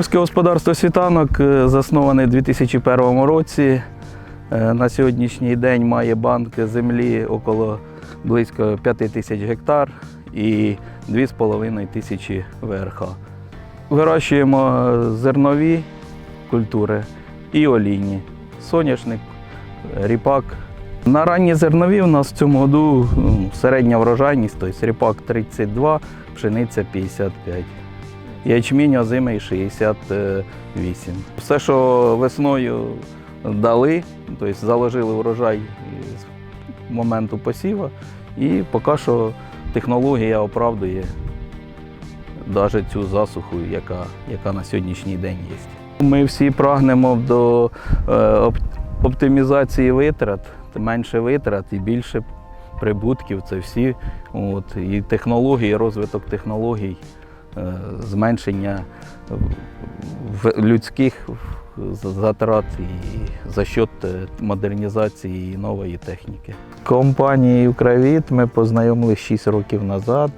Фермерське господарство Світанок засноване у 2001 році. Е, На сьогоднішній день має банк землі около близько 5 тисяч гектар і 2,5 тисячі ВРХ. Вирощуємо зернові культури і олійні. Соняшник, ріпак. На ранні зернові у нас в цьому году середня врожайність, тобто ріпак 32, пшениця 55. Ячмінь озимий 68. Все, що весною дали, тобто заложили врожай з моменту посіву, і поки що технологія оправдує навіть цю засуху, яка, яка на сьогоднішній день є. Ми всі прагнемо до е, оптимізації витрат, менше витрат і більше прибутків. Це всі от, і технології, розвиток технологій, зменшення людських затрат і за счет е, модернізації і нової техніки. Компанії Укравіт ми познайомилися 6 років назад,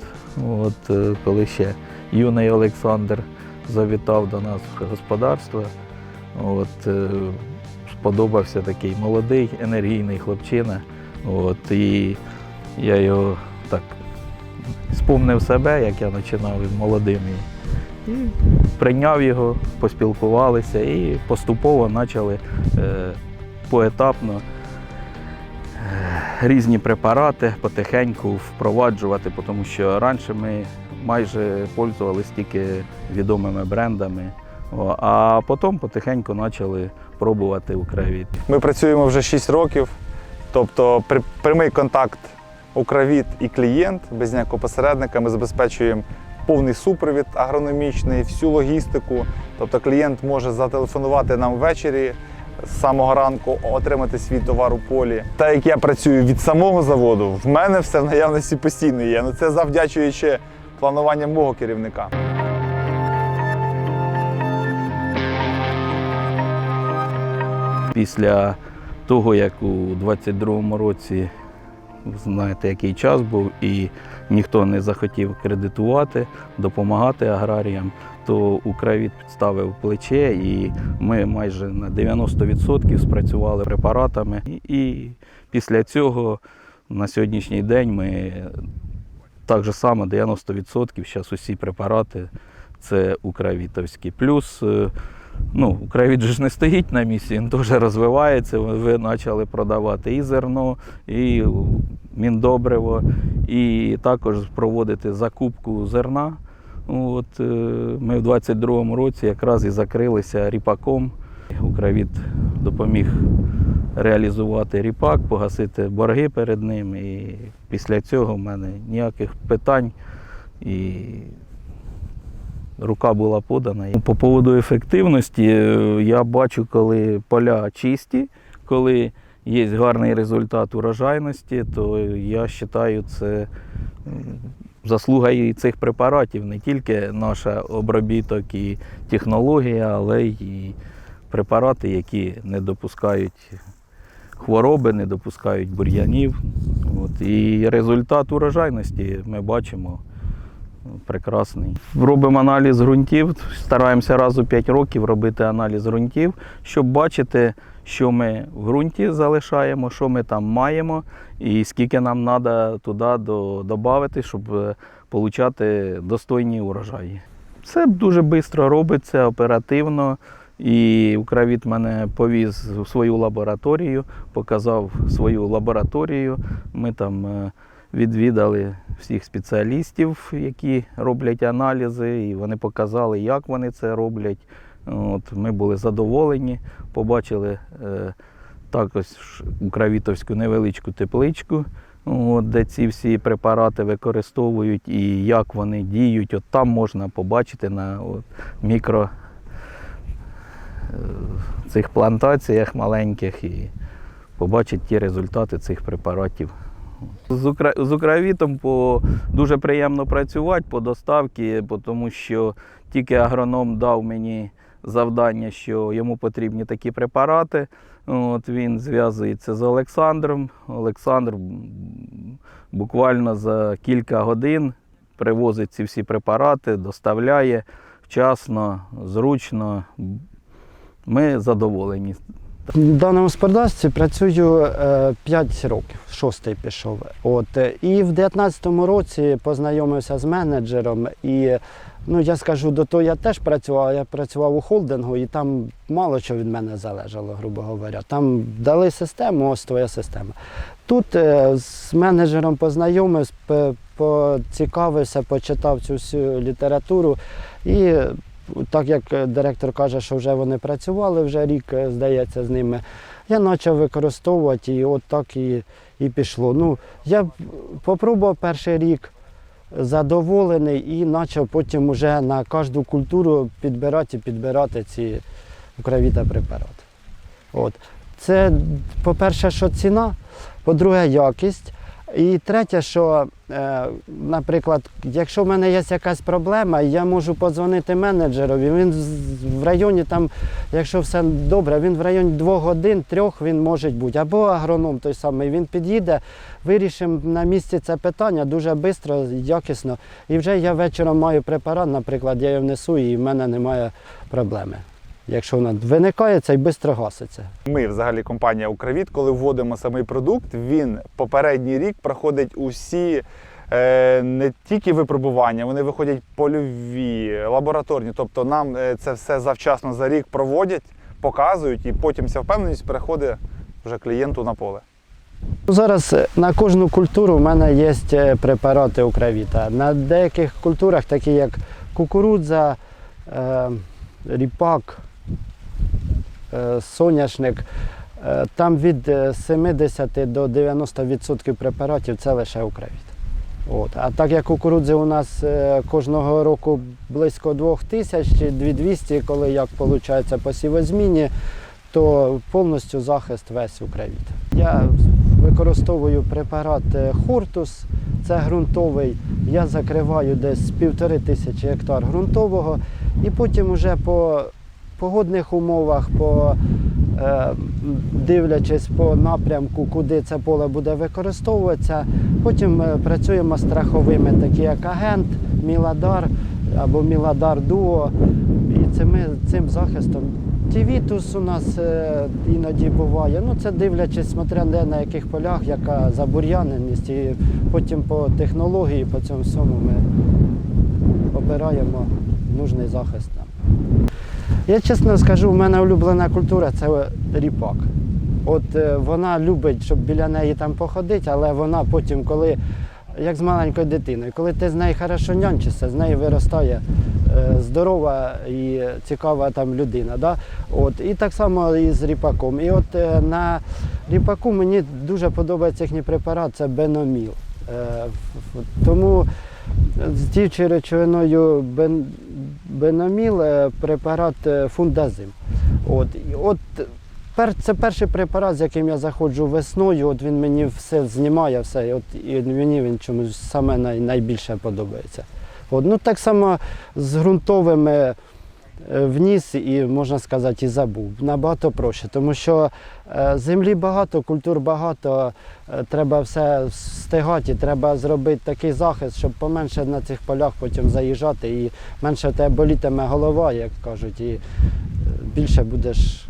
от, е, коли ще юний Олександр завітав до нас в господарство. От, е, сподобався такий молодий, енергійний хлопчина. От, і я його так спомнив себе, як я починав молодим. І, прийняв його, поспілкувалися і поступово почали е, поетапно е, різні препарати потихеньку впроваджувати, тому що раніше ми майже пользувалися тільки відомими брендами, а потім потихеньку почали пробувати Укравіт. Ми працюємо вже 6 років, тобто прямий контакт Укравіт і клієнт без ніякого посередника. Ми забезпечуємо повний супровід агрономічний, всю логістику. Тобто клієнт може зателефонувати нам ввечері з самого ранку, отримати свій товар у полі. Так як я працюю від самого заводу, в мене все в наявності постійно є. Ну це завдячуючи плануванням мого керівника. Після того, як у 22-му році, знаєте, який час був, і ніхто не захотів кредитувати, допомагати аграріям, то Укравіт підставив плече, і ми майже на 90% спрацювали препаратами. І, після цього на сьогоднішній день ми так же само 90% зараз усі препарати це укравітовські. Плюс е, ну, Укравіт же ж не стоїть на місці, він теж розвивається. Ви почали продавати і зерно, і міндобриво, і також проводити закупку зерна. От, е, ми в 22-му році якраз і закрилися ріпаком. Укравіт допоміг реалізувати ріпак, погасити борги перед ним. І після цього в мене ніяких питань. І рука була подана. По поводу ефективності е, я бачу, коли поля чисті, коли є гарний результат урожайності, то я вважаю, це заслуга і цих препаратів, не тільки наша обробіток і технологія, але й препарати, які не допускають хвороби, не допускають бур'янів. І результат урожайності ми бачимо прекрасний. Робимо аналіз ґрунтів, стараємося раз у 5 років робити аналіз ґрунтів, щоб бачити, що ми в ґрунті залишаємо, що ми там маємо, і скільки нам треба туди додати, щоб е, отримати достойні урожаї. Це дуже швидко робиться, оперативно. І Укравіт мене повіз у свою лабораторію, показав свою лабораторію. Ми там е, відвідали всіх спеціалістів, які роблять аналізи, і вони показали, як вони це роблять. От, ми були задоволені, побачили е, також Укравітовську невеличку тепличку, от, де ці всі препарати використовують і як вони діють. От там можна побачити на от, мікро е, цих плантаціях маленьких і побачити ті результати цих препаратів. З, Укра... з Укравітом по... дуже приємно працювати по доставці, тому що тільки агроном дав мені завдання, що йому потрібні такі препарати. От він зв'язується з Олександром. Олександр буквально за кілька годин привозить ці всі препарати, доставляє. вчасно, зручно. Ми задоволені. В даному господарстві працюю 5 років, шостий пішов. От, е, і в 19-му році познайомився з менеджером. І ну, я скажу, до того я теж працював. Я працював у холдингу, і там мало що від мене залежало, грубо говоря. Там дали систему, ось твоя система. Тут е, з менеджером познайомився, поцікавився, почитав цю всю літературу. І так як е, директор каже, що вже вони працювали вже рік, е, здається, з ними, я почав використовувати і от так і, і пішло. Ну, я попробував перший рік задоволений і почав потім уже на кожну культуру підбирати і підбирати ці укровіта препарати. От. Це, по-перше, що ціна, по-друге, якість. І третє, що, е, наприклад, якщо в мене є якась проблема, я можу подзвонити менеджерові. Він в районі там, якщо все добре, він в районі двох годин, трьох він може бути. Або агроном той самий, він під'їде, вирішимо на місці це питання дуже швидко, якісно. І вже я вечором маю препарат, наприклад, я його внесу і в мене немає проблеми. Якщо вона виникає, це й швидко гаситься. Ми, взагалі, компанія Укравіт, коли вводимо самий продукт, він попередній рік проходить усі е, не тільки випробування, вони виходять польові, лабораторні. Тобто нам е, це все завчасно за рік проводять, показують, і потім ця впевненість переходить вже клієнту на поле. Зараз е, на кожну культуру в мене є препарати Укравіта. На деяких культурах, такі як кукурудза, е, ріпак, соняшник, е, там від е, 70 до 90% препаратів це лише Укравіт. От. А так як кукурудзи у нас е, кожного року близько 2000 чи 2200, коли як виходить по сівозміні, то повністю захист весь Укравіт. Я використовую препарат е, Хортус, це ґрунтовий. Я закриваю десь півтори тисячі гектар ґрунтового, і потім уже по погодних умовах, по, е, дивлячись по напрямку, куди це поле буде використовуватися, потім е, працюємо страховими, такі як агент, Міладар або Міладар Дуо. І це ми цим захистом. Тівітус у нас е, іноді буває. Ну це дивлячись, смотря де на яких полях, яка забур'яненість, і потім по технології, по цьому всьому ми обираємо нужний захист. Я чесно скажу, в мене улюблена культура це ріпак. От е, вона любить, щоб біля неї там походити, але вона потім, коли, як з маленькою дитиною, коли ти з нею хорошо нянчишся, з неї виростає е, здорова і цікава там людина. Да? От, і так само і з ріпаком. І от е, на ріпаку мені дуже подобається їхній препарат, це беноміл. Е, тому з діючою речовиною бен, беноміл е, препарат е, фундазим. От, от це перший препарат, з яким я заходжу весною. От він мені все знімає, все. От, і мені він чомусь саме най, найбільше подобається. От, ну, так само з ґрунтовими вніс і, можна сказати, і забув. Набагато проще, тому що е, землі багато, культур багато, е, треба все встигати, треба зробити такий захист, щоб поменше на цих полях потім заїжджати і менше в тебе болітиме голова, як кажуть, і е, більше будеш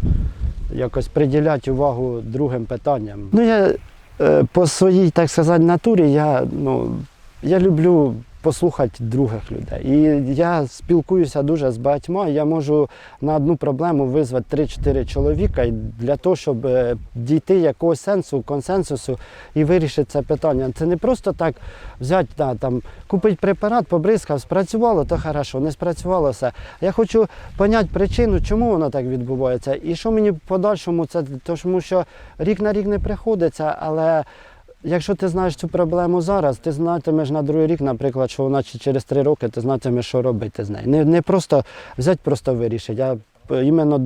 якось приділяти увагу другим питанням. Ну, я е, по своїй, так сказати, натурі, я, ну, я люблю послухати других людей. І я спілкуюся дуже з багатьма. Я можу на одну проблему визвати 3-4 чоловіка для того, щоб е, дійти якогось сенсу, консенсусу і вирішити це питання. Це не просто так взяти, да, там, купити препарат, побризкав, спрацювало, то хорошо, не спрацювало все. Я хочу поняти причину, чому воно так відбувається. І що мені в подальшому це, тому що рік на рік не приходиться, але Якщо ти знаєш цю проблему зараз, ти знатимеш на другий рік, наприклад, що вона через три роки ти знатимеш, що робити з нею. Не, не просто взяти, просто вирішити, а іменно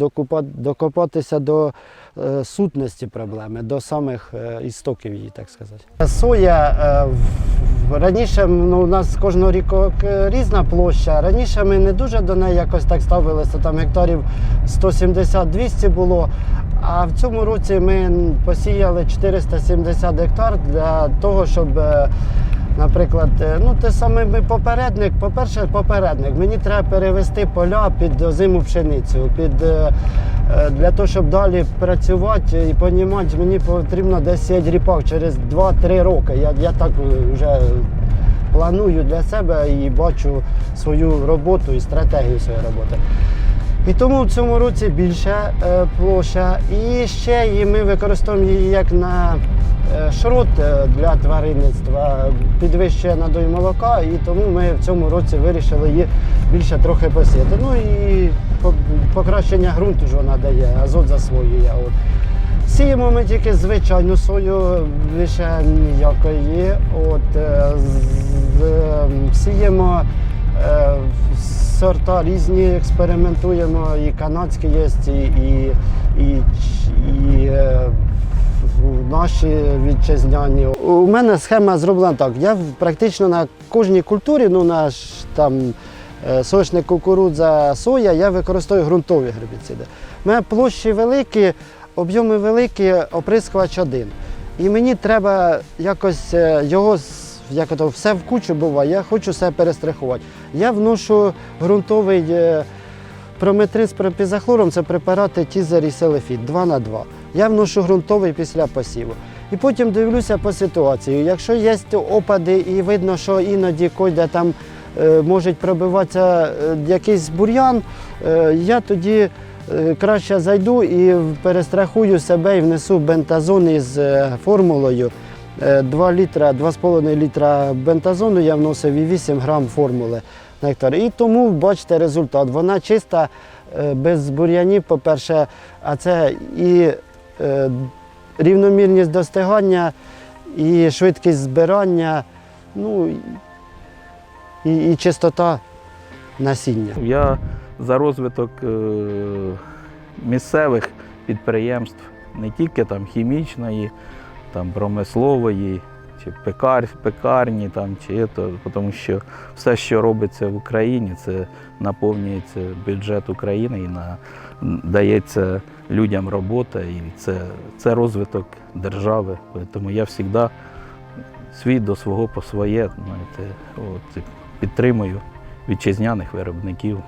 докопатися до е, сутності проблеми, до самих е, істоків її, так сказати. Соя е, раніше ну, у нас кожного ріку е, різна площа. Раніше ми не дуже до неї якось так ставилися, там гектарів 170-200 було. А в цьому році ми посіяли 470 гектар для того, щоб е, Наприклад, е, ну те саме ми попередник. По-перше, попередник. Мені треба перевести поля під озиму пшеницю. Під, е, для того, щоб далі працювати і понімати, мені потрібно десь сіяти ріпак через 2-3 роки. Я, я так вже планую для себе і бачу свою роботу і стратегію своєї роботи. І тому в цьому році більша е, площа. І ще її ми використовуємо її як на е, шрот е, для тваринництва, підвищує надой молока, і тому ми в цьому році вирішили її більше трохи посіяти. Ну і покращення ґрунту ж вона дає, азот засвоює. От. Сіємо ми тільки звичайну сою, більше ніякої. От, е, з- ем, сіємо е, сорта різні, експериментуємо, і канадські є, і, і, і, і е, наші вітчизняні. У мене схема зроблена так. Я практично на кожній культурі, ну наш там е, сошник, кукурудза, соя, я використовую ґрунтові гербіциди. У мене площі великі, об'єми великі, оприскувач один. І мені треба якось е, його як ото, все в кучу буває, я хочу себе перестрахувати. Я вношу ґрунтовий е, прометрин з пропізахлором, це препарати Тізер і Селефіт 2 на 2. Я вношу ґрунтовий після посіву. І потім дивлюся по ситуації. Якщо є опади і видно, що іноді койде там е, може пробиватися е, якийсь бур'ян, я тоді краще зайду і перестрахую себе і внесу бентазон із формулою. Е, 2 літра, 2,5 літра бентазону я вносив і 8 грам формули на. І тому бачите результат. Вона чиста, е, без бур'янів, по-перше, а це і е, рівномірність достигання, і швидкість збирання, ну і, і чистота насіння. Я за розвиток е, місцевих підприємств, не тільки там хімічної, там промислової, чи пекар, пекарні, там, чи то, тому що все, що робиться в Україні, це наповнюється бюджет України і на, дається людям робота, і це, це розвиток держави. Тому я завжди свій до свого по своє знаєте, от, підтримую вітчизняних виробників.